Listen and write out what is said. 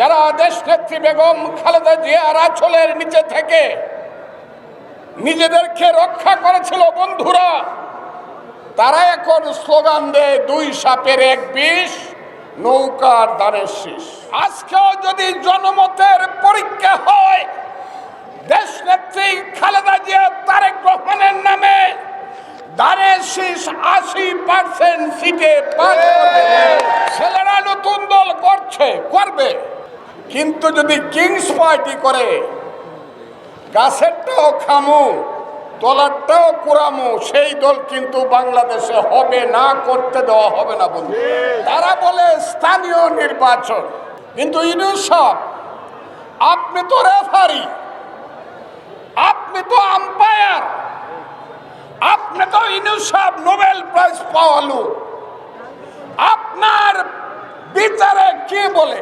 যারা দেশ নেত্রী বেগম খালেদা জিয়ার আঁচলের নিচে থেকে নিজেদেরকে রক্ষা করেছিল বন্ধুরা, তারা এখন স্লোগান দেয়, দুই সাপের এক বিষ, নৌকার দানের শীষ। আজকেও যদি জনমতের পরীক্ষা হয় দেশ নেত্রী খালেদা জিয়া তারেক রহমানের নামে শীষ আশি ছেলেরা নতুন দল করছে করবে। কিন্তু যদি কিংস পার্টি করে, গাছেরটাও খামু, তলারটাও কুড়ামু, সেই দল কিন্তু বাংলাদেশে হবে না, করতে দেওয়া হবে না, বন্ধু। তারা বলে স্থানীয় নির্বাচন। কিন্তু ইনুসব আপনি তো রেফারি, আপনি তো আম্পায়ার, আপনি তো ইনুসব নোবেল প্রাইজ পাওয়ালু আপনার বিচারে কি বলে?